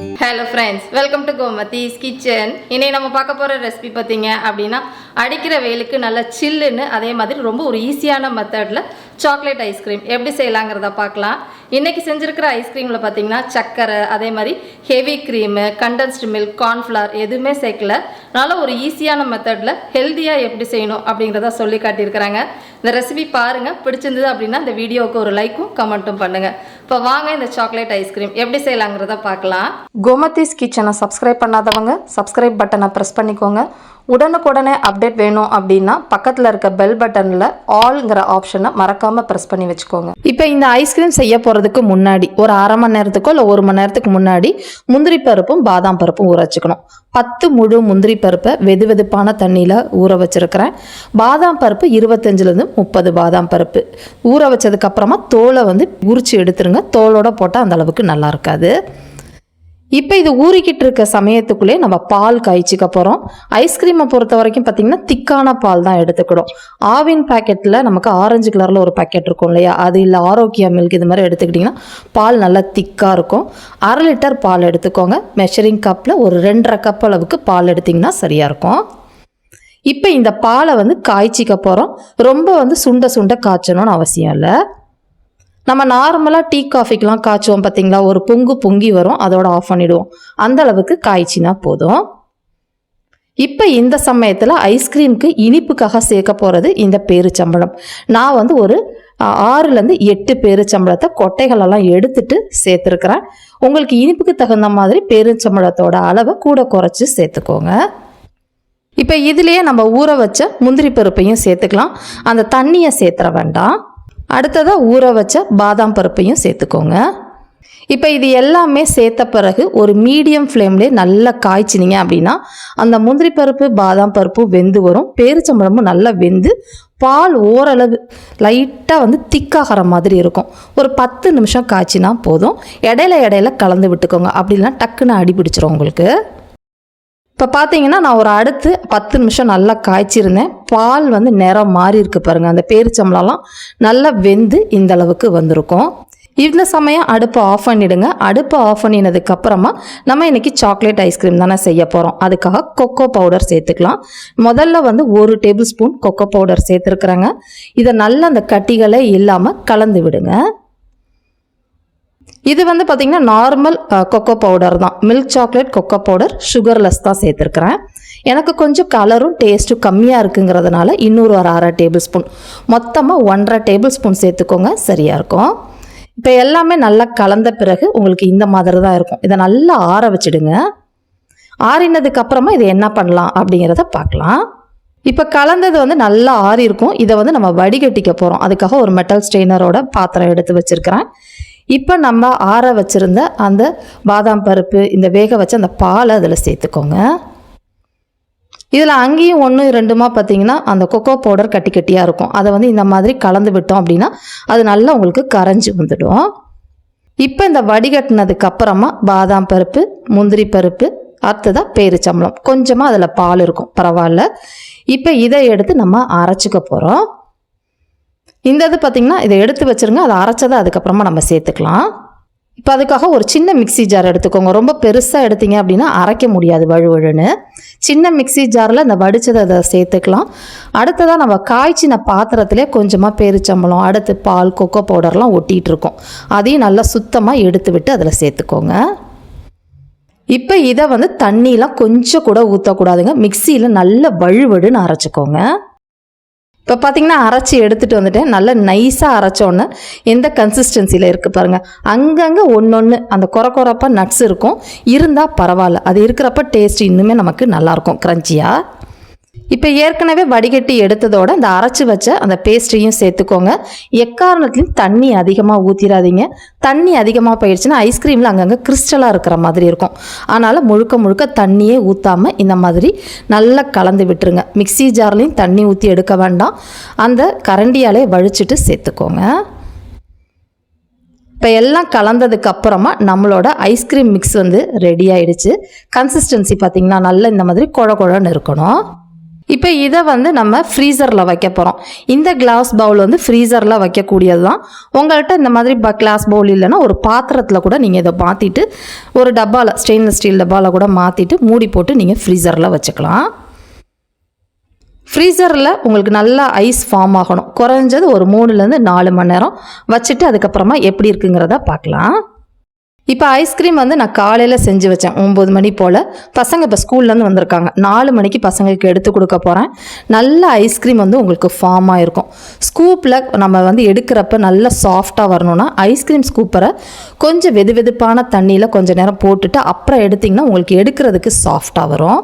Hello friends welcome to Gomathi's kitchen இன்னைக்கு நம்ம பார்க்க போகிற ரெசிபி பார்த்தீங்க அப்படின்னா அடிக்கிற வெயிலுக்கு நல்ல சில்லுன்னு அதே மாதிரி ரொம்ப ஒரு ஈஸியான மெத்தடில் சாக்லேட் ஐஸ்கிரீம் எப்படி செய்யலாங்கிறத பார்க்கலாம். இன்றைக்கி செஞ்சுருக்கிற ஐஸ்கிரீமில் பார்த்தீங்கன்னா சக்கரை அதே மாதிரி heavy cream condensed milk cornflour எதுவுமே சேர்க்கல. நல்ல ஒரு ஈஸியான மெத்தடில் ஹெல்த்தியாக எப்படி செய்யணும் அப்படிங்கிறத சொல்லி காட்டியிருக்கிறாங்க. இந்த ரெசிபி பாருங்கள் பிடிச்சிருந்தது அப்படின்னா இந்த வீடியோவுக்கு ஒரு லைக்கும் கமெண்ட்டும் பண்ணுங்கள் இப்போ வாங்க இந்த சாக்லேட் ஐஸ்கிரீம் எப்படி செய்யலாங்கிறத பார்க்கலாம். கோமதிஸ் கிச்சனை சப்ஸ்கிரைப் பண்ணாதவங்க சப்ஸ்கிரைப் பட்டனை ப்ரெஸ் பண்ணிக்கோங்க. உடனுக்குடனே அப்டேட் வேணும் அப்படின்னா பக்கத்தில் இருக்க பெல் பட்டனில் ஆல்ங்கிற ஆப்ஷனை மறக்காமல் ப்ரெஸ் பண்ணி வச்சுக்கோங்க. இப்போ இந்த ஐஸ்கிரீம் செய்ய போகிறதுக்கு முன்னாடி ஒரு அரை மணி நேரத்துக்கோ இல்லை ஒரு மணி நேரத்துக்கு முன்னாடி முந்திரி பருப்பும் பாதாம் பருப்பும் ஊற வச்சுக்கணும். பத்து முழு முந்திரி பருப்பை வெது வெதுப்பான தண்ணியில் ஊற வச்சுருக்கிறேன். பாதாம் பருப்பு இருபத்தஞ்சிலேருந்து முப்பது பாதாம் பருப்பு. ஊற வச்சதுக்கப்புறமா தோலை வந்து உரிச்சு எடுத்துருங்க. தோலோட போட்டால் அந்த அளவுக்கு நல்லா இருக்காது. இப்போ இது ஊறிக்கிட்டு இருக்க சமயத்துக்குள்ளே நம்ம பால் காய்ச்சிக்க போகிறோம் ஐஸ்கிரீமை பொறுத்த வரைக்கும் பார்த்தீங்கன்னா திக்கான பால் தான் எடுத்துக்கிடும். ஆவின் பாக்கெட்டில் நமக்கு ஆரஞ்சு கலரில் ஒரு பாக்கெட் இருக்கும் இல்லையா? அது இல்லை ஆரோக்கியா மில்க் இது மாதிரி எடுத்துக்கிட்டிங்கன்னா பால் நல்லா திக்காக இருக்கும். அரை லிட்டர் பால் எடுத்துக்கோங்க. மெஷரிங் கப்பில் ஒரு ரெண்டரை கப் அளவுக்கு பால் எடுத்திங்கன்னா சரியாக இருக்கும். இப்போ இந்த பாலை வந்து காய்ச்சிக்க போகிறோம் ரொம்ப வந்து சுண்ட சுண்ட காய்ச்சணும்னு அவசியம் இல்லை. நம்ம நார்மலாக டீ காஃபிக்கெலாம் காய்ச்சுவோம் பார்த்தீங்களா ஒரு பொங்கு பொங்கி வரும் அதோட ஆஃப் பண்ணிவிடுவோம் அந்த அளவுக்கு காய்ச்சினா போதும். இப்போ இந்த சமயத்தில் ஐஸ்கிரீமுக்கு இனிப்புக்காக சேர்க்க போகிறது இந்த பேருச்சம்பழம். நான் வந்து ஒரு ஆறுலேருந்து எட்டு பேருச்சம்பழத்தை கொட்டைகளெல்லாம் எடுத்துட்டு சேர்த்துருக்குறேன். உங்களுக்கு இனிப்புக்கு தகுந்த மாதிரி பேருச்சம்பழத்தோட அளவை கூட குறைச்சி சேர்த்துக்கோங்க. இப்போ இதுலேயே நம்ம ஊற வச்ச முந்திரி பருப்பையும் சேர்த்துக்கலாம். அந்த தண்ணியை சேர்த்துற வேண்டாம். அடுத்ததாக ஊற வச்ச பாதாம் பருப்பையும் சேர்த்துக்கோங்க. இப்போ இது எல்லாமே சேர்த்த பிறகு ஒரு மீடியம் ஃப்ளேம்லேயே நல்லா காய்ச்சினீங்க அப்படின்னா அந்த முந்திரி பருப்பு பாதாம் பருப்பு வெந்து வரும். பேரிச்சம்பழமும் நல்லா வெந்து பால் ஓரளவு லைட்டாக வந்து திக்காகிற மாதிரி இருக்கும். ஒரு பத்து நிமிஷம் காய்ச்சினா போதும். இடையில இடையில கலந்து விட்டுக்கோங்க. அப்படிலாம் டக்குன்னு அடி பிடிச்சிரும் உங்களுக்கு. இப்போ பார்த்தீங்கன்னா நான் ஒரு அடுத்து பத்து நிமிஷம் நல்லா காய்ச்சிருந்தேன். பால் வந்து நிறம் மாறி இருக்கு பாருங்கள் அந்த பேரிச்சம்பளம்லாம் நல்லா வெந்து இந்த அளவுக்கு வந்திருக்கும். இந்த சமயம் அடுப்பை ஆஃப் பண்ணிடுங்க. அடுப்பை ஆஃப் பண்ணினதுக்கப்புறமா நம்ம இன்னைக்கு சாக்லேட் ஐஸ்கிரீம் தானே செய்ய போகிறோம் அதுக்காக கொக்கோ பவுடர் சேர்த்துக்கலாம். முதல்ல வந்து ஒரு டேபிள் ஸ்பூன் கொக்கோ பவுடர் சேர்த்துருக்குறாங்க. இதை நல்லா அந்த கட்டிகளே இல்லாமல் கலந்து விடுங்க. இது வந்து பார்த்திங்கன்னா நார்மல் கொக்கோ பவுடர் தான். Milk chocolate cocoa powder sugarless தான் சேர்த்துருக்குறேன். எனக்கு கொஞ்சம் கலரும் டேஸ்ட்டும் கம்மியாக இருக்குங்கிறதுனால இன்னொரு ஒரு அரை டேபிள் ஸ்பூன் மொத்தமாக ஒன்றரை டேபிள் ஸ்பூன் சேர்த்துக்கோங்க சரியாக இருக்கும். இப்போ எல்லாமே நல்லா கலந்த பிறகு உங்களுக்கு இந்த மாதிரி தான் இருக்கும். இதை நல்லா ஆற வச்சிடுங்க. ஆறினதுக்கு அப்புறமா இதை என்ன பண்ணலாம் அப்படிங்கிறத பார்க்கலாம். இப்போ கலந்தது வந்து நல்லா ஆறி இருக்கும் இதை வந்து நம்ம வடிகட்டிக்க போகிறோம் அதுக்காக ஒரு மெட்டல் ஸ்ட்ரெயினரோட பாத்திரம் எடுத்து வச்சுருக்கிறேன். இப்போ நம்ம ஆற வச்சுருந்த அந்த பாதாம் பருப்பு இந்த வேக வச்ச அந்த பாலை அதில் சேர்த்துக்கோங்க. இதில் அங்கேயும் ஒன்று ரெண்டுமா பார்த்தீங்கன்னா அந்த கொக்கோ பவுடர் கட்டி கட்டியாக இருக்கும். அதை வந்து இந்த மாதிரி கலந்து விட்டோம் அப்படின்னா அது நல்லா உங்களுக்கு கரைஞ்சி வந்துடும். இப்போ இந்த வடிகட்டினதுக்கு அப்புறமா பாதாம் பருப்பு முந்திரி பருப்பு அடுத்ததாக பேரிச்சம்பளம் கொஞ்சமாக அதில் பால் இருக்கும். பரவாயில்ல. இப்போ இதை எடுத்து நம்ம அரைச்சிக்க போகிறோம் இந்த இது பார்த்திங்கன்னா இதை எடுத்து வச்சிருங்க. அதை அரைச்சதை அதுக்கப்புறமா நம்ம சேர்த்துக்கலாம். இப்போ அதுக்காக ஒரு சின்ன மிக்ஸி ஜார் எடுத்துக்கோங்க. ரொம்ப பெருசாக எடுத்தீங்க அப்படின்னா அரைக்க முடியாது வழுவழுன்னு சின்ன மிக்ஸி ஜாரில் இந்த வடிச்சதை அதை சேர்த்துக்கலாம். அடுத்ததாக நம்ம காய்ச்சின பாத்திரத்திலே கொஞ்சமாக பேரிச்சம்பளம் அடுத்து பால் கொக்கோ பவுடர்லாம் ஒட்டிகிட்டு இருக்கோம் அதையும் நல்லா சுத்தமாக எடுத்து விட்டு அதில் சேர்த்துக்கோங்க. இப்போ இதை வந்து தண்ணியெலாம் கொஞ்சம் கூட ஊற்றக்கூடாதுங்க மிக்சியில் நல்ல வழுவழுன்னு அரைச்சிக்கோங்க. இப்போ பார்த்தீங்கன்னா அரைச்சி எடுத்துகிட்டு வந்துட்டேன். நல்லா நைஸாக அரைச்சோன்னே எந்த கன்சிஸ்டன்சியில் இருக்குது பாருங்கள் அங்கங்கே ஒன்று ஒன்று அந்த குறை குறப்பாக நட்ஸ் இருக்கும். இருந்தால் பரவாயில்ல. அது இருக்கிறப்ப டேஸ்ட் இன்னுமே நமக்கு நல்லாயிருக்கும் க்ரன்ச்சியாக இப்போ ஏற்கனவே வடிகட்டி எடுத்ததோட அந்த அரைச்சி வச்ச அந்த பேஸ்ட்ரியும் சேர்த்துக்கோங்க. எக்காரணத்துலையும் தண்ணி அதிகமாக ஊற்றிடாதீங்க தண்ணி அதிகமாக போயிடுச்சுன்னா ஐஸ்கிரீமில் அங்கங்கே கிறிஸ்டலாக இருக்கிற மாதிரி இருக்கும். அதனால் முழுக்க முழுக்க தண்ணியே ஊற்றாமல் இந்த மாதிரி நல்லா கலந்து விட்டுருங்க. மிக்ஸி ஜார்லேயும் தண்ணி ஊற்றி எடுக்க வேண்டாம். அந்த கரண்டியாலே வழிச்சிட்டு சேர்த்துக்கோங்க. இப்போ எல்லாம் கலந்ததுக்கு அப்புறமா நம்மளோட ஐஸ்கிரீம் மிக்ஸ் வந்து ரெடி ஆயிடுச்சு. கன்சிஸ்டன்சி பார்த்திங்கன்னா நல்லா இந்த மாதிரி குழ குழன்னு இருக்கணும். இப்போ இதை வந்து நம்ம ஃப்ரீசரில் வைக்க போகிறோம் இந்த கிளாஸ் பவுல் வந்து ஃப்ரீசரில் வைக்கக்கூடியது தான் உங்கள்கிட்ட இந்த மாதிரி ப கிளாஸ் பவுல் இல்லைன்னா ஒரு பாத்திரத்தில் கூட நீங்கள் இதை மாற்றிட்டு ஒரு டப்பாவில் ஸ்டெயின்லெஸ் ஸ்டீல் டப்பாவில் கூட மாற்றிட்டு மூடி போட்டு நீங்கள் ஃப்ரீசரில் வச்சுக்கலாம். ஃப்ரீசரில் உங்களுக்கு நல்லா ஐஸ் ஃபார்ம் ஆகணும். குறைஞ்சது ஒரு மூணுலேருந்து நாலு மணி நேரம் வச்சுட்டு அதுக்கப்புறமா எப்படி இருக்குங்கிறத பார்க்கலாம். இப்போ ஐஸ்கிரீம் வந்து நான் காலையில் செஞ்சு வச்சேன் ஒம்பது மணி போல். பசங்க இப்போ ஸ்கூல்லேருந்து வந்திருக்காங்க. நாலு மணிக்கு பசங்களுக்கு எடுத்து கொடுக்க போகிறேன் நல்ல ஐஸ்கிரீம் வந்து உங்களுக்கு ஃபார்ம் ஆகிருக்கும் ஸ்கூப்பில் நம்ம வந்து எடுக்கிறப்ப நல்லா சாஃப்டாக வரணும்னா ஐஸ்கிரீம் ஸ்கூப்பரை கொஞ்சம் வெது வெதுப்பான தண்ணியில் கொஞ்சம் நேரம் போட்டுட்டு அப்புறம் எடுத்திங்கன்னா உங்களுக்கு எடுக்கிறதுக்கு சாஃப்டாக வரும்.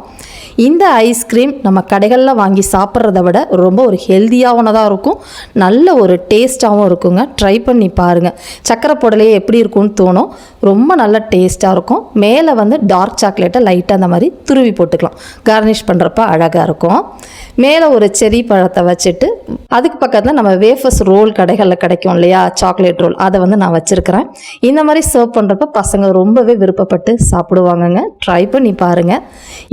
இந்த ஐஸ்கிரீம் நம்ம கடைகளில் வாங்கி சாப்பிட்றத விட ரொம்ப ஒரு ஹெல்த்தியாகனதாக இருக்கும். நல்ல ஒரு டேஸ்ட்டாகவும் இருக்குங்க. ட்ரை பண்ணி பாருங்கள் சக்கரை போடலையே எப்படி இருக்கும்னு தோணும். ரொம்ப ரொம்ப நல்ல டேஸ்ட்டாக இருக்கும். மேலே வந்து டார்க் சாக்லேட்டை லைட்டாக அந்த மாதிரி துருவி போட்டுக்கலாம். கார்னிஷ் பண்ணுறப்ப அழகாக இருக்கும். மேலே ஒரு செரி பழத்தை வச்சுட்டு அதுக்கு பக்கத்தில் நம்ம வேஃபர்ஸ் ரோல் கடைகளில் கிடைக்கும் இல்லையா? சாக்லேட் ரோல் அதை வந்து நான் வச்சுருக்கிறேன். இந்த மாதிரி சர்வ் பண்ணுறப்ப பசங்க ரொம்பவே விருப்பப்பட்டு சாப்பிடுவாங்கங்க. ட்ரை பண்ணி பாருங்கள்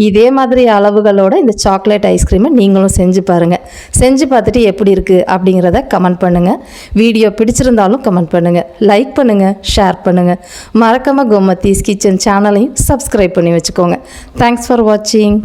இதே மாதிரி அளவுகளோட இந்த சாக்லேட் ஐஸ்கிரீமை நீங்களும் செஞ்சு பாருங்கள் செஞ்சு பார்த்துட்டு எப்படி இருக்குது அப்படிங்கிறத கமெண்ட் பண்ணுங்கள் வீடியோ பிடிச்சிருந்தாலும் கமெண்ட் பண்ணுங்கள் லைக் பண்ணுங்கள் ஷேர் பண்ணுங்கள் மறக்காமல் கோமத்தீஸ் கிச்சன் சேனலையும் சப்ஸ்கிரைப் பண்ணி வச்சுக்கோங்க. தேங்க்ஸ் ஃபார் வாட்சிங்